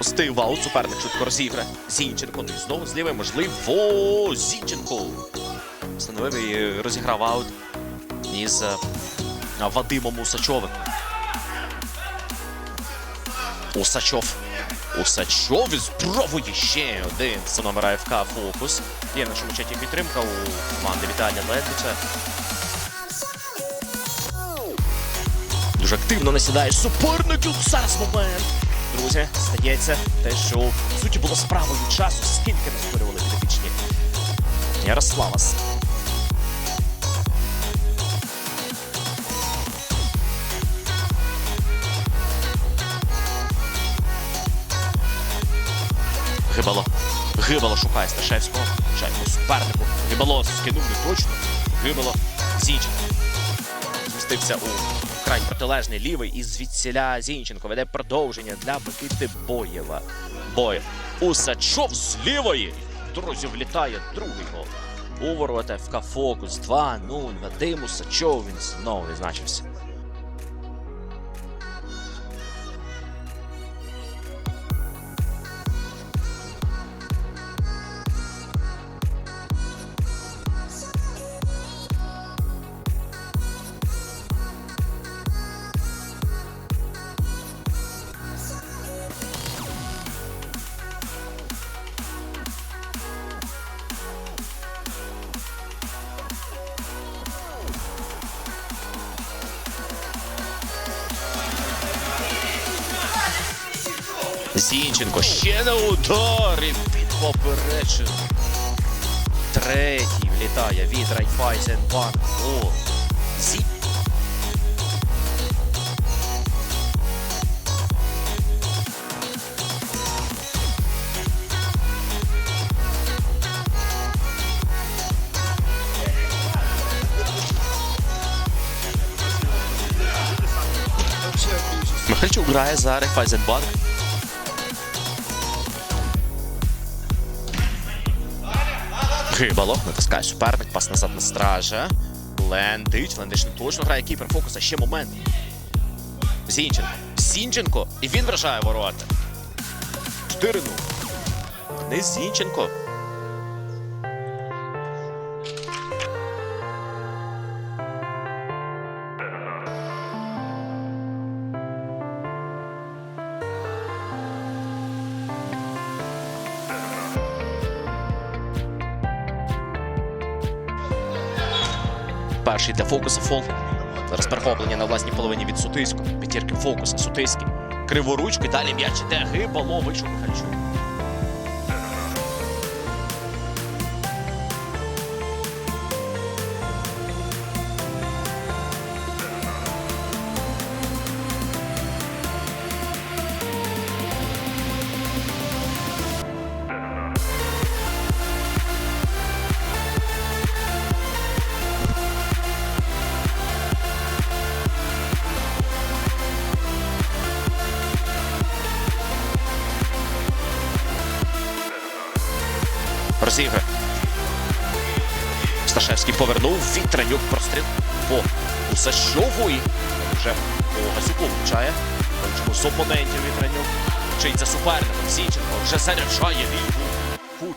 Пустив ваут, суперник швидко розіграє. Зінченко, ну знову з можливо, Зінченко. Встановив і розіграв аут із е, Вадимом Усачовим. Усачов. Усачов і спробує ще один. Це номер АФК Фокус. Є в нашому чаті підтримка у команди Віталія Ледвича. Дуже активно насідає суперників. Зараз момент. Друзі, стається те, що в суті було справою часу, скільки не створювали підопічні. Ярославас. Гибало. Гибало шукає Сташевського. Чайно супернику. Гибало скинув не точно. Гибало. Зінченко. Змістився у край протилежний лівий і звідсіля Зінченко веде продовження для Микити Боєва. Боєв. Усачов з лівої. Друзі, влітає другий гол. У ворота ФК Фокус 2-0. Вадим Усачов. Він знову відзначився. Зінченко ще на удар і під поперечину. Третій влітає від Райфайзенбанк. О, Зі... Грає за Райфайзенбанк. Гибало, натискає суперник, пас назад на стража. Лендич, Лендич не точно грає кіпер фокуса, ще момент. Зінченко. Зінченко. І він вражає ворота. 4-0. Не Зінченко. Перший для фокуса фол. Зараз перехоплення на власній половині від Сутиську. П'ятірки фокуса, Сутиський. Криворучки, далі м'яч іде. Гибало, вийшов Михальчук. Розігрує. Сташевський повернув. Вітренюк простріл по Усачову. І вже по Гасюку влучає. З опонентів Вітренюк. Вчиться суперником. Січенко вже заряджає ліву. Кут.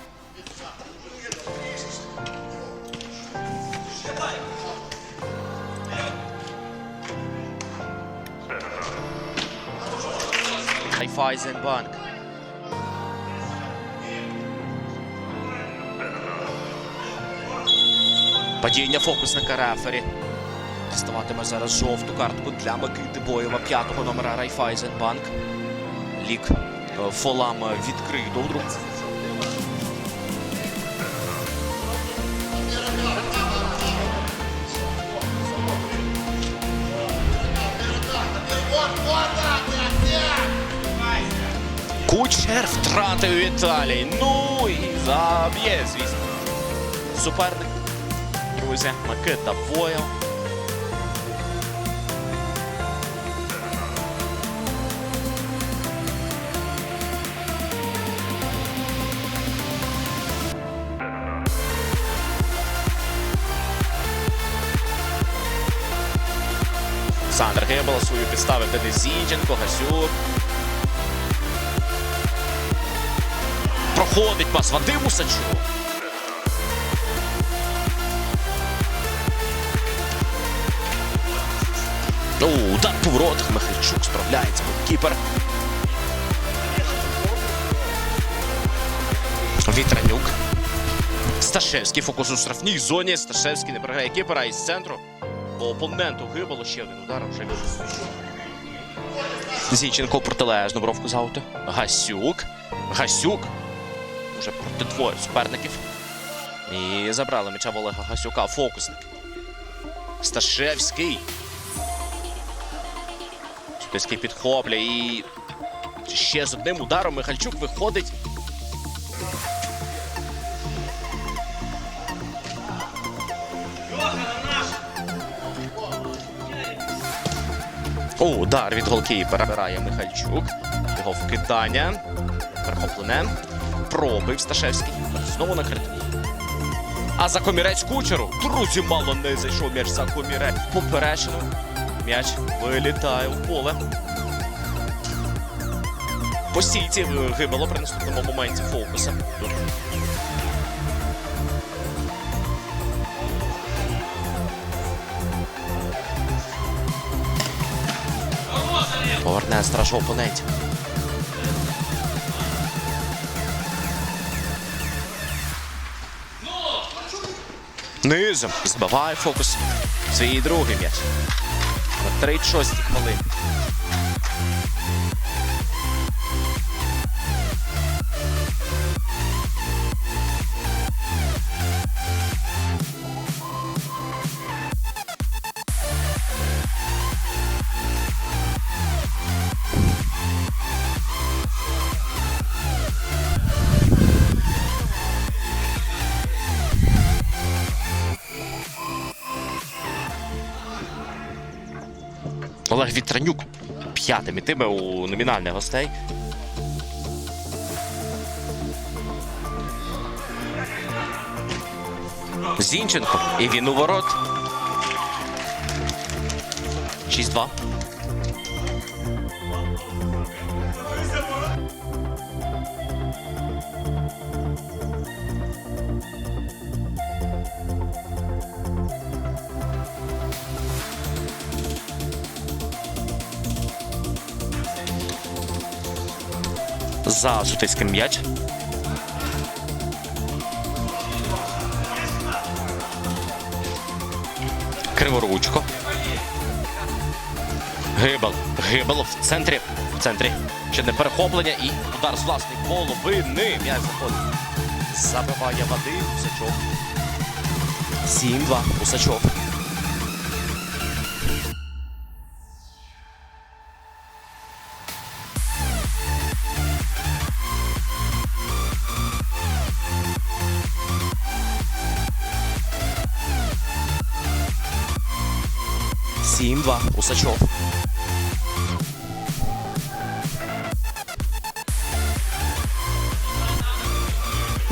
Падіння фокусника рефері. Діставатиме зараз жовту картку для Микити Боєва, п'ятого номера Райфайзенбанк. Лік е, фолам відкрив до друг. Кучер втратив Віталій. Ну і заб'є, звісно. Суперник друзі, Микита Боєв. Сандр Гебела свою підставив Денис Зінченко, Гасюк. Підходить пас Вадим Усачук. Удар по воротах. Михайчук справляється. Кіпер. Вітранюк. Сташевський фокус у штрафній зоні. Сташевський не програє кіпера із центру. По опоненту гибало ще один удар. Вже Зінченко протилежну бровку з ауто. Гасюк. Гасюк. Уже проти двоє суперників. І забрали м'яча в Олега Гасюка. Фокусник. Сташевський. Сташевський підхоплює і ще з одним ударом Михальчук виходить. О, удар від голкіпера. Перебирає Михальчук. Його вкидання. Перехоплене. Пробив Сташевський. Знову накритий. А за комірець кучеру. Друзі, мало не зайшов м'яч за комірець. Поперечину. М'яч вилітає у поле. По стійці гибело при наступному моменті фокуса. Тут Поверне страж опонентів. Низом. Збиває фокус. Свій другий м'яч. На 36 хвилин. Олег Вітранюк п'ятим ітиме у номінальних гостей. Зінченко. І він у ворот. 6-2. За Сутицьким м'яч. Криворучко. Гибал. Гибало в центрі. В центрі. Ще перехоплення і удар з власної половини. М'яч заходить. Забиває Вадим Усачов. 7-2. Усачов. Сім-два. Усачов.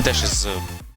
Теж із